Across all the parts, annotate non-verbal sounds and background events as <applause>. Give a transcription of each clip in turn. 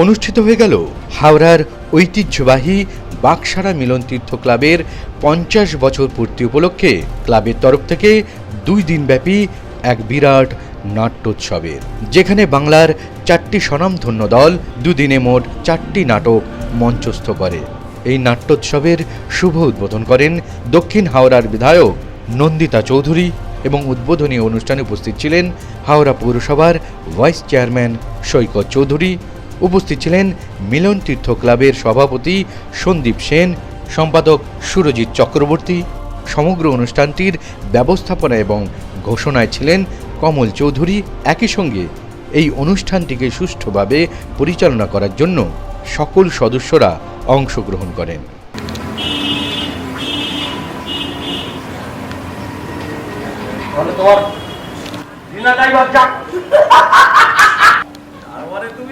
অনুষ্ঠিত হয়ে গেল হাওড়ার ঐতিহ্যবাহী বাকসারা মিলন তীর্থ ক্লাবের পঞ্চাশ বছর পূর্তি উপলক্ষে ক্লাবের তরফ থেকে দুই দিনব্যাপী এক বিরাট নাট্যোৎসবের যেখানে বাংলার চারটি স্বনামধন্য দল দুদিনে মোট চারটি নাটক মঞ্চস্থ করে। এই নাট্যোৎসবের শুভ উদ্বোধন করেন দক্ষিণ হাওড়ার বিধায়ক নন্দিতা চৌধুরী এবং উদ্বোধনী অনুষ্ঠানে উপস্থিত ছিলেন হাওড়া পৌরসভার ভাইস চেয়ারম্যান সৈকত চৌধুরী উপস্থিত ছিলেন মিলন তীর্থ ক্লাবের সভাপতি সন্দীপ সেন, সম্পাদক সুরজিৎ চক্রবর্তী। সমগ্র অনুষ্ঠানটির ব্যবস্থাপনা এবং ঘোষণায় ছিলেন কমল চৌধুরী। একই সঙ্গে এই অনুষ্ঠানটিকে সুষ্ঠুভাবে পরিচালনা করার জন্য সকল সদস্যরা অংশগ্রহণ করেন। তোমার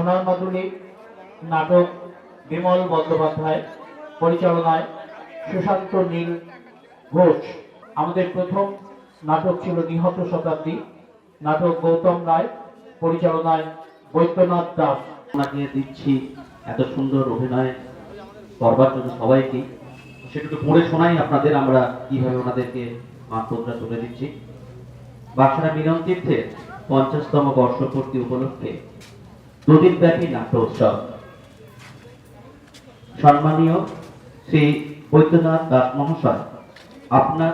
সোনার মাধুরী, নাটক বিমল বন্দ্যোপাধ্যায়, পরিচালনায় সুশান্ত নীল ঘোষ। আমাদের প্রথম নাটক ছিল নিহত শতাব্দী। নাটক গৌতম রায়, পরিচালনায় বৈদ্যনাথ দাস। আপনাকে দিচ্ছি এত সুন্দর অভিনয় করবার জন্য সবাইকে। সেটুকু পড়ে শোনাই আপনাদের, আমরা কীভাবে ওনাদেরকে মাত্রা তুলে দিচ্ছি। বাক্সারা মিলন তীর্থের পঞ্চাশতম বর্ষপূর্তি উপলক্ষে দুদিন ব্যাপী নাট্য উৎসব। সম্মানীয় শ্রী বৈদ্যনাথ দাস মহাশয়, আপনার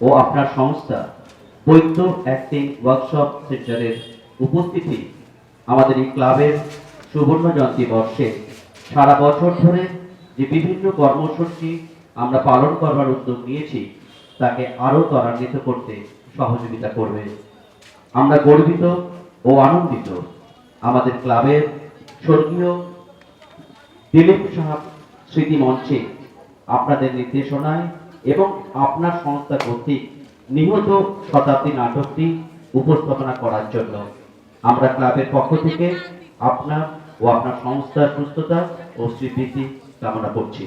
ও আপনার সংস্থা বৈদ্য অ্যাক্টিং ওয়ার্কশপ সেন্টারের উপস্থিতি আমাদের এই ক্লাবের সুবর্ণ জয়ন্তী বর্ষে। সারা বছর ধরে যে বিভিন্ন কর্মসূচি আমরা পালন করবার উদ্যোগ নিয়েছি, তাকে আরও ত্বরান্বিত করতে সহযোগিতা করবে। আমরা গর্বিত ও আনন্দিত। আমাদের ক্লাবের স্বর্গীয় দিলীপ সাহা স্মৃতি মঞ্চে আপনাদের নির্দেশনায় এবং আপনার সংস্থা কর্তৃক নিহত শতাব্দী নাটকটি উপস্থাপনা করার জন্য আমরা ক্লাবের পক্ষ থেকে আপনার ও আপনার সংস্থার সুস্থতা ও স্বীকৃতি কামনা করছি।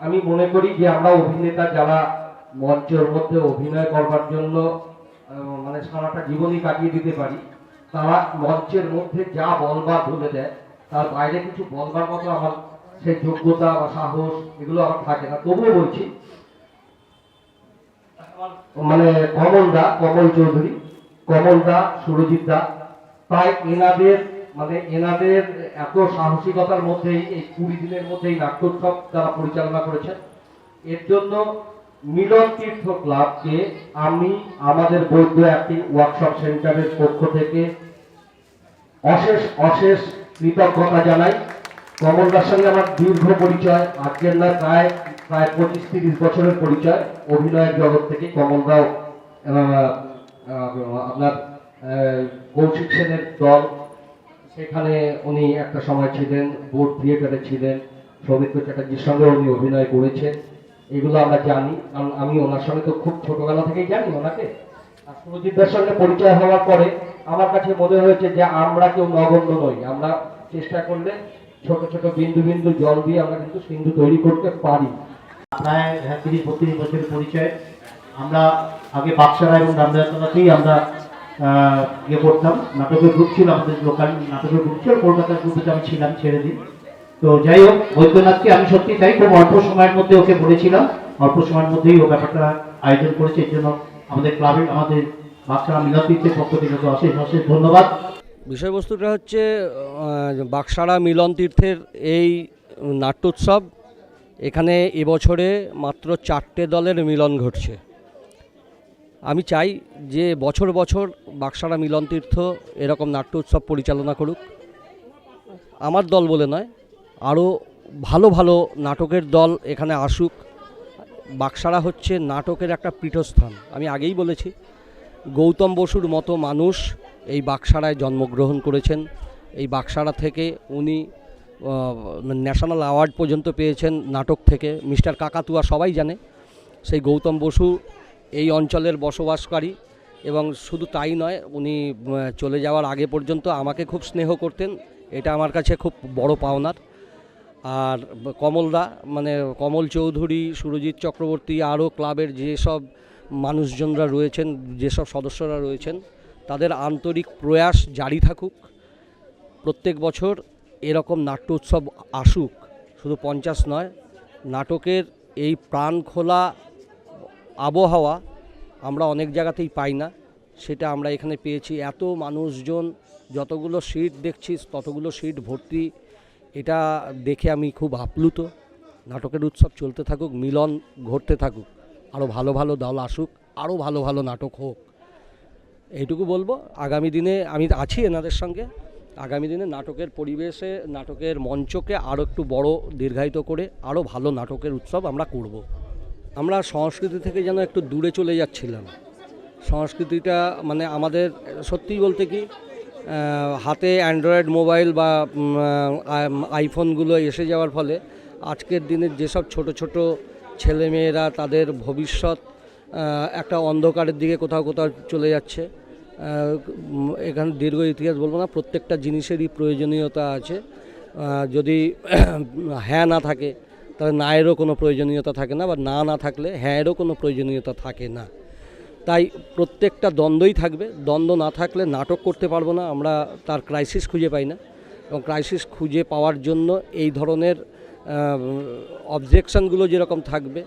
আমি মনে করি যে আমরা অভিনেতা যারা মঞ্চের মধ্যে অভিনয় করবার জন্য মানে সারাটা জীবনই কাটিয়ে দিতে পারি। তারা মঞ্চের মধ্যে যা বলবার বলে দেয়, তার বাইরে কিছু বলবার মতো আমার সেই যোগ্যতা বা সাহস এগুলো আমার থাকে না। তবুও বলছি মানে কমল দা, কমল চৌধুরী, কমল দা, সুরজিৎ দা, তাই এনাদের মানে এনাদের এত সাহসিকতার মধ্যেই এই কুড়ি দিনের মধ্যেই নাট্যোৎসব তারা পরিচালনা করেছেন। এর জন্য মিলন তীর্থ ক্লাবকে আমি আমাদের বৈদ্য অ্যাক্টিং ওয়ার্কশপ সেন্টারের পক্ষ থেকে অশেষ অশেষ কৃতজ্ঞতা জানাই। কমলদার সঙ্গে আমার দীর্ঘ পরিচয়, আজকের নয় প্রায় প্রায় পঁচিশ তিরিশ বছরের পরিচয় অভিনয়ের জগৎ থেকে কমলদাও আপনার কৌশিক সেনের দল। সেখানে উনি একটা সময় ছিলেন বোর্ড থিয়েটারে ছিলেন। সৌমিত্র চ্যাটার্জির সঙ্গে উনি অভিনয় করেছেন। এগুলো আমরা জানি। কারণ আমি ওনার সঙ্গে তো খুব ছোটবেলা থেকেই জানি ওনাকে। আর সুরজিৎদার সঙ্গে পরিচয় হওয়ার পরে আমার কাছে মনে হয়েছে যে আমরা কেউ নগণ্য নই। আমরা চেষ্টা করলে ছোট ছোট বিন্দু বিন্দু জল দিয়ে আমরা কিন্তু সিন্ধু তৈরি করতে পারি। প্রায় তিরিশ, বত্রিশ বছরের পরিচয়। আমরা আগে বাক্সারা এবং রামদাসনাতেই আমরা ইয়ে করতাম। নাটকের গ্রুপ ছিল আমাদের লোকাল নাটকের গ্রুপ ছিল। কলকাতার গ্রুপে আমি ছিলাম ছেড়ে দিই তো যাই হোক, বৈদ্যনাথকে আমি সত্যি তাই খুব অল্প সময়ের মধ্যে ওকে বলেছিলাম। অল্প সময়ের মধ্যেই ও ব্যাপারটা আয়োজন করেছে, এর জন্য আমাদের ক্লাবের, আমাদের বাক্সারা মিলন তীর্থের পক্ষ থেকে অশেষ অশেষ ধন্যবাদ। বিষয়বস্তুটা হচ্ছে বাকসারা মিলন তীর্থের এই নাট্যোৎসব এখানে এবছরে মাত্র চারটে দলের মিলন ঘটছে। আমি চাই যে বছর বছর বাকসারা মিলন তীর্থ এরকম নাট্য উৎসব পরিচালনা করুক। আমার দল বলে নয় আরও ভালো ভালো নাটকের দল এখানে আসুক। বাক্সারা হচ্ছে নাটকের একটা পীঠস্থান। আমি আগেই বলেছি, গৌতম বসুর মতো মানুষ এই বাক্সারায় জন্মগ্রহণ করেছেন। এই বাক্সারা থেকে উনি ন্যাশনাল অ্যাওয়ার্ড পর্যন্ত পেয়েছেন নাটক থেকে। মিস্টার কাকাতুয়া সবাই জানে, সেই গৌতম বসু এই অঞ্চলের বসবাসকারী এবং শুধু তাই নয়, উনি চলে যাওয়ার আগে পর্যন্ত আমাকে খুব স্নেহ করতেন। এটা আমার কাছে খুব বড় পাওনার। আর কমলদা মানে কমল চৌধুরী, সুরজিৎ চক্রবর্তী, আরও ক্লাবের যেসব মানুষজনরা রয়েছেন, যেসব সদস্যরা রয়েছেন, তাদের আন্তরিক প্রয়াস জারি থাকুক। প্রত্যেক বছর এরকম নাট্য উৎসব আসুক, শুধু পঞ্চাশ নয়, নাটকের এই প্রাণ খোলা আবহাওয়া আমরা অনেক জায়গাতেই পাই না। সেটা আমরা এখানে পেয়েছি। এত মানুষজন, যতগুলো সিট দেখছি ততগুলো সিট ভর্তি এটা দেখে আমি খুব আপ্লুত। নাটকের উৎসব চলতে থাকুক, মিলন ঘটতে থাকুক আরও ভালো ভালো দল আসুক আরও ভালো ভালো নাটক হোক। এইটুকু বলব, আগামী দিনে আমি আছি এনাদের সঙ্গে। আগামী দিনে নাটকের পরিবেশে, নাটকের মঞ্চকে আরও একটু বড় দীর্ঘায়িত করে আরও ভালো নাটকের উৎসব আমরা করব। আমরা সংস্কৃতি থেকে যেন একটু দূরে চলে যাচ্ছিলাম। সংস্কৃতিটা মানে আমাদের, সত্যিই বলতে কি হাতে অ্যান্ড্রয়েড মোবাইল বা আইফোনগুলো এসে যাওয়ার ফলে আজকের দিনের যেসব ছোট ছোট ছেলেমেয়েরা তাদের ভবিষ্যৎ একটা অন্ধকারের দিকে কোথাও কোথাও চলে যাচ্ছে এখানে দীর্ঘ ইতিহাস বলব না, প্রত্যেকটা জিনিসেরই প্রয়োজনীয়তা আছে। যদি <clears throat> হ্যাঁ না থাকে, তাহলে না এরও কোনো প্রয়োজনীয়তা থাকে না, বা না না থাকলে হ্যাঁ এরও কোনো প্রয়োজনীয়তা থাকে না। তাই প্রত্যেকটা দ্বন্দ্বই থাকবে। দ্বন্দ্ব না থাকলে নাটক করতে পারব না, আমরা তার ক্রাইসিস খুঁজে পাই না। এবং ক্রাইসিস খুঁজে পাওয়ার জন্য এই ধরনের অবজেকশনগুলো যেরকম থাকবে,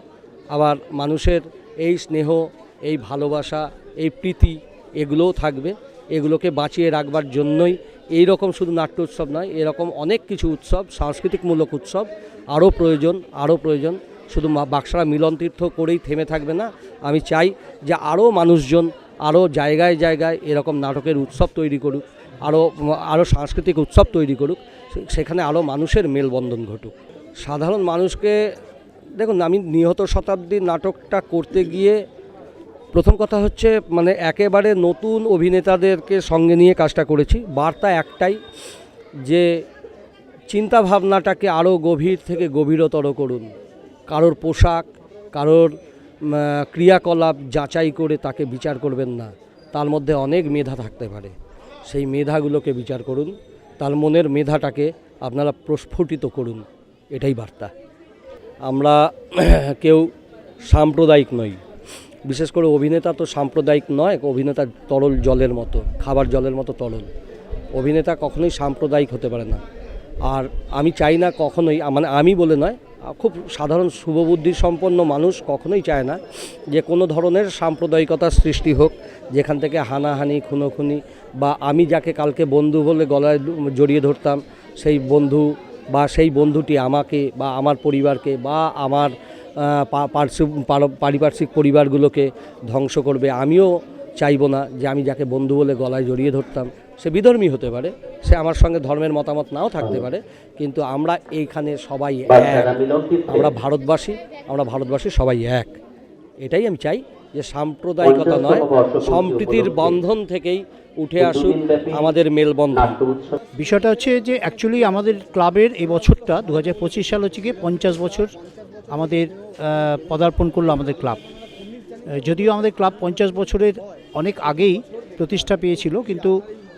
আবার মানুষের এই স্নেহ, এই ভালোবাসা, এই প্রীতি এগুলোও থাকবে। এগুলোকে বাঁচিয়ে রাখবার জন্যই এই রকম শুধু নাট্য উৎসব নয়, এরকম অনেক কিছু উৎসব সাংস্কৃতিকমূলক উৎসব, আরও প্রয়োজন আরও প্রয়োজন। শুধু বাক্সারা মিলন তীর্থ করেই থেমে থাকবে না। আমি চাই যে আরও মানুষজন, আরও জায়গায় জায়গায় এরকম নাটকের উৎসব তৈরি করুক, আরও আরও সাংস্কৃতিক উৎসব তৈরি করুক সেখানে আরও মানুষের মেলবন্ধন ঘটুক। সাধারণ মানুষকে, দেখুন, আমি নিহত শতাব্দীর নাটকটা করতে গিয়ে প্রথম কথা হচ্ছে মানে একেবারে নতুন অভিনেতাদেরকে সঙ্গে নিয়ে কাজটা করেছি। বার্তা একটাই যে চিন্তা ভাবনাটাকে আরও গভীর থেকে গভীরতর করুন। কারোর পোশাক, কারোর ক্রিয়াকলাপ যাচাই করে তাকে বিচার করবেন না। তার মধ্যে অনেক মেধা থাকতে পারে। সেই মেধাগুলোকে বিচার করুন। তার মনের মেধাটাকে আপনারা প্রস্ফুটিত করুন। এটাই বার্তা। আমরা <clears throat> কেউ সাম্প্রদায়িক নই। বিশেষ করে অভিনেতা তো সাম্প্রদায়িক নয়, অভিনেতা তরল জলের মতো, খাবার জলের মতো তরল। অভিনেতা কখনোই সাম্প্রদায়িক হতে পারে না। আর আমি চাই না কখনোই মানে আমি বলে নয় খুব সাধারণ শুভবুদ্ধি সম্পন্ন মানুষ কখনোই চায় না যে কোনো ধরনের সাম্প্রদায়িকতার সৃষ্টি হোক, যেখান থেকে হানাহানি, খুনোখুনি বা আমি যাকে কালকে বন্ধু বলে গলায় জড়িয়ে ধরতাম, সেই বন্ধু বা সেই বন্ধুটি আমাকে বা আমার পরিবারকে বা আমার পারিপার্শ্বিক পরিবারগুলোকে ধ্বংস করবে। আমিও চাইব না যে আমি যাকে বন্ধু বলে গলায় জড়িয়ে ধরতাম সে বিধর্মী হতে পারে সে আমার সঙ্গে ধর্মের মতামত নাও থাকতে পারে কিন্তু আমরা এইখানে সবাই এক। আমরা ভারতবাসী আমরা ভারতবাসী সবাই এক। এটাই আমি চাই যে সাম্প্রদায়িকতা নয় সম্প্রীতির বন্ধন থেকেই উঠে আসুক আমাদের মেলবন্ধন। বিষয়টা হচ্ছে যে অ্যাকচুয়ালি আমাদের ক্লাবের এই বছরটা দু হাজার পঁচিশ সাল হচ্ছে গিয়ে পঞ্চাশ বছর আমাদের পদার্পণ করল আমাদের ক্লাব। যদিও আমাদের ক্লাব পঞ্চাশ বছরের অনেক আগেই প্রতিষ্ঠা পেয়েছিল কিন্তু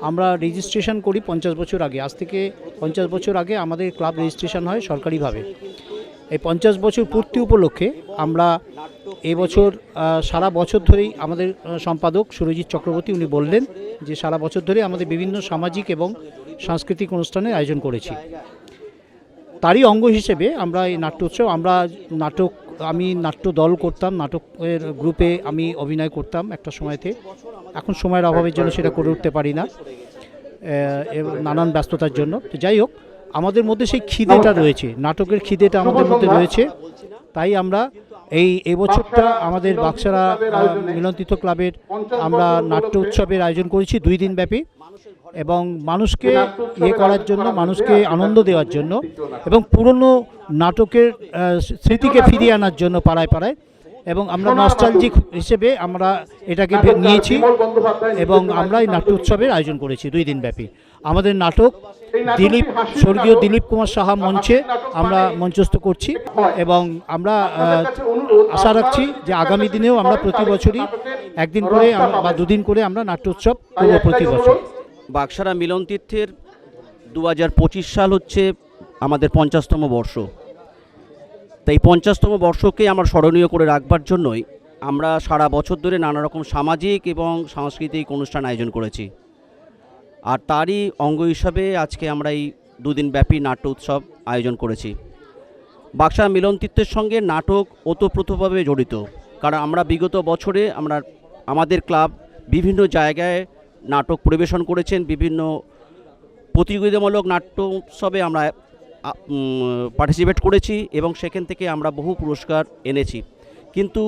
আমরা রেজিস্ট্রেশন করি পঞ্চাশ বছর আগে। আজ থেকে পঞ্চাশ বছর আগে আমাদের ক্লাব রেজিস্ট্রেশন হয় সরকারিভাবে। এই পঞ্চাশ বছর পূর্তি উপলক্ষে আমরা এবছর সারা বছর ধরেই আমাদের সম্পাদক সুরজিৎ চক্রবর্তী উনি বললেন যে সারা বছর ধরে আমাদের বিভিন্ন সামাজিক এবং সাংস্কৃতিক অনুষ্ঠানের আয়োজন করেছি। তারই অঙ্গ হিসেবে আমরা এই নাট্য উৎসব আমরা নাটক আমি নাট্য দল করতাম, নাটকের গ্রুপে আমি অভিনয় করতাম একটা সময়তে। এখন সময়ের অভাবের জন্য সেটা করে উঠতে পারি না নানান ব্যস্ততার জন্য। তো যাই হোক, আমাদের মধ্যে সেই খিদেটা রয়েছে, নাটকের খিদেটা আমাদের মধ্যে রয়েছে। তাই আমরা এই এবছরটা আমাদের বাক্সারা মিলনতীর্থ ক্লাবের আমরা নাট্য উৎসবের আয়োজন করেছি দুই দিন ব্যাপী এবং মানুষকে ইয়ে করার জন্য মানুষকে আনন্দ দেওয়ার জন্য এবং পুরনো নাটকের স্মৃতিকে ফিরিয়ে আনার জন্য পাড়ায় পাড়ায়। এবং আমরা নস্টালজিক হিসেবে আমরা এটাকে নিয়েছি এবং আমরা এই নাট্য উৎসবের আয়োজন করেছি দুই দিন ব্যাপী। আমাদের নাটক দিলীপ স্বর্গীয় দিলীপ কুমার সাহা মঞ্চে আমরা মঞ্চস্থ করছি এবং আমরা আশা রাখছি যে আগামী দিনেও আমরা প্রতি বছরই একদিন করে বা দুদিন করে আমরা নাট্য উৎসব করব প্রতি বছর। বাক্সারা মিলন তীর্থের দু হাজার পঁচিশ সাল হচ্ছে আমাদের পঞ্চাশতম বর্ষ। তাই পঞ্চাশতম বর্ষকে আমরা স্মরণীয় করে রাখবার জন্যই আমরা সারা বছর ধরে নানা রকম সামাজিক এবং সাংস্কৃতিক অনুষ্ঠান আয়োজন করেছি। আর তারই অঙ্গ হিসাবে আজকে আমরা এই দুদিন ব্যাপী নাট্য উৎসব আয়োজন করেছি। বাক্সা মিলন তীর্থের সঙ্গে নাটক ওতপ্রোতভাবে জড়িত। কারণ আমরা বিগত বছরে আমরা, আমাদের ক্লাব বিভিন্ন জায়গায় নাটক পরিবেশন করেছেন, বিভিন্ন প্রতিযোগিতামূলক নাট্য উৎসবে আমরা পার্টিসিপেট করেছি এবং সেখান থেকে আমরা বহু পুরস্কার এনেছি। কিন্তু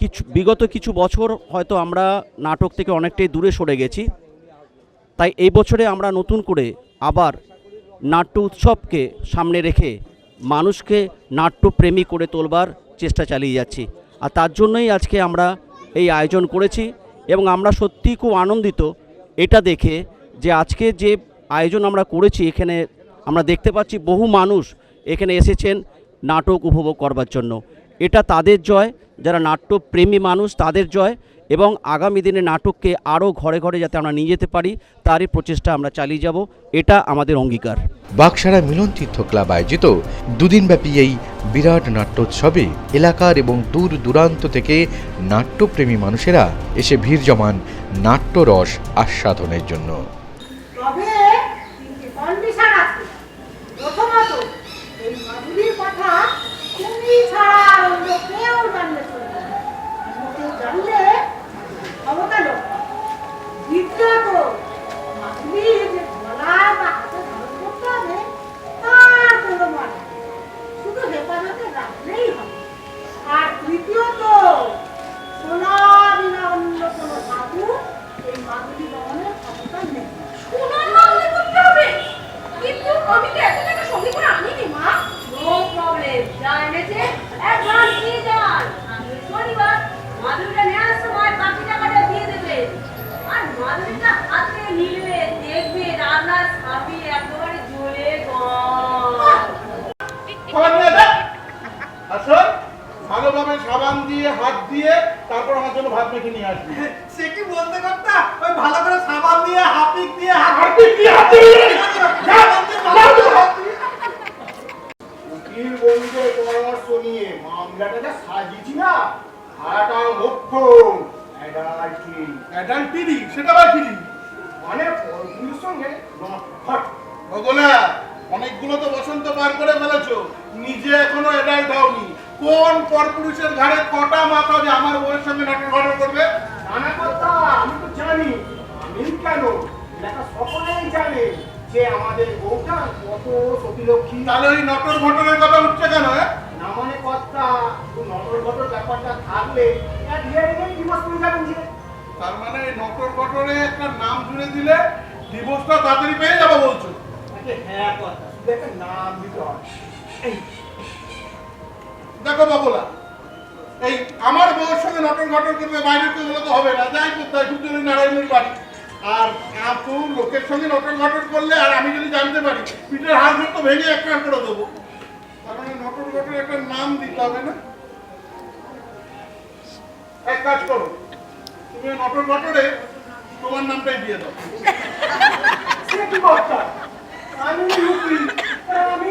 কিছু, বিগত কিছু বছর হয়তো আমরা নাটক থেকে অনেকটাই দূরে সরে গেছি। তাই এই বছরে আমরা নতুন করে আবার নাট্য উৎসবকে সামনে রেখে মানুষকে নাট্যপ্রেমী করে তোলবার চেষ্টা চালিয়ে যাচ্ছি। আর তার জন্যই আজকে আমরা এই আয়োজন করেছি। এবং আমরা সত্যিই খুব আনন্দিত এটা দেখে যে আজকে যে আয়োজন আমরা করেছি এখানে আমরা দেখতে পাচ্ছি বহু মানুষ এখানে এসেছেন নাটক উপভোগ করবার জন্য। এটা তাদের জয়, যারা নাট্যপ্রেমী মানুষ তাদের জয় এবং আগামী দিনে নাটককে আরও ঘরে ঘরে যাতে আমরা নিয়ে যেতে পারি, তারই প্রচেষ্টা আমরা চালিয়ে যাব। এটা আমাদের অঙ্গীকার। বাক্সারা মিলন তীর্থ ক্লাব আয়োজিত দুদিনব্যাপী এই বিরাট নাট্যোৎসবে এলাকার এবং দূর দূরান্ত থেকে নাট্যপ্রেমী মানুষেরা এসে ভিড় জমান নাট্যরস আস্বাদনের জন্য। হেফাজতে রাখলেই হবে আর তৃতীয়ত সোনা বিনা অন্য কোনো সাধু এই মাধুরী দমনের ক্ষমতা নেই। সোনার মামলা করতে হবে? কিন্তু আমি তো এত টাকা সঙ্গে করে আনিনি মা। নো প্রবলেম যা এনেছে অ্যাডভান্স দিয়ে যান। আমি শনিবার মাধুরীটা নেওয়ার সময় বাকি টাকাটা দিয়ে দেবে। আর মাধুরীটা হাতে নিলে দেখবে রান্নার স্বামী একেবারে জ্বলে আসুন ভালোভাবে সাবান দিয়ে হাত দিয়ে তারপর আমার জন্য ভাত মেখে নিয়ে আসবি। সে কি বলতে করতা? ওই ভালো করে সাবান দিয়ে হাপিক দিয়ে দিয়ে হাত উকিল বন্ধু পরামর্শ নিয়ে মামলাটা যা সাজিয়েছি না হারাটা মুখ্য অ্যাডাল্টি অ্যাডাল্টি সেটা আবার কি? মানে সঙ্গে অনেকগুলো তো বসন্ত পার করে ফেলেছো। নিজে এখনও অ্যাডাল্ট হওনি। কোন পরপুরুষের ঘাড়ে কটা মাথা যে আমার বউয়ের সঙ্গে নাটক ঘটনা করবে? নানা কথা আমি তো জানি আমি কেন? এলাকা সকলেই জানে যে আমাদের বউটা কত সতীলক্ষ্মী। তাহলে ওই নটর ঘটনের কথা উঠছে কেন না মানে কথা নটর ঘটর ব্যাপারটা থাকলে ডিভোর্স করে যাবেন যে। তার মানে নটর ঘটরে একটা নাম জুড়ে দিলে ডিভোর্সটা তাড়াতাড়ি পেয়ে যাব বলছো? হ্যাঁ কথা। শুধু একটা নাম দিতে হয় এই, দেখো বাবুলা এই আমার বউয়ের সঙ্গে নটন ঘটন করবে বাইরে কেউ তো হবে না। যাই করতে হয় সুন্দরী নারায়ণের বাড়ি। আর এত লোকের সঙ্গে নটন ঘটন করলে আর আমি যদি জানতে পারি পিঠের হাত ধরে তো ভেঙে একটা করে দেবো। তার মানে নটন ঘটন একটা নাম দিতে হবে না? এক কাজ করো তুমি নটন ঘটনে তোমার নামটাই দিয়ে দাও। <laughs> আমি আমি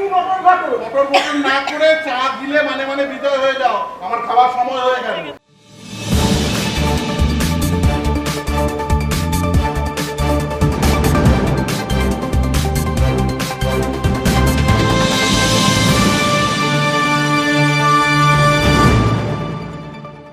না করে চা দিলে মানে মানে বিদায় হয়ে যাও। আমার খাবার সময় হয়ে গেল।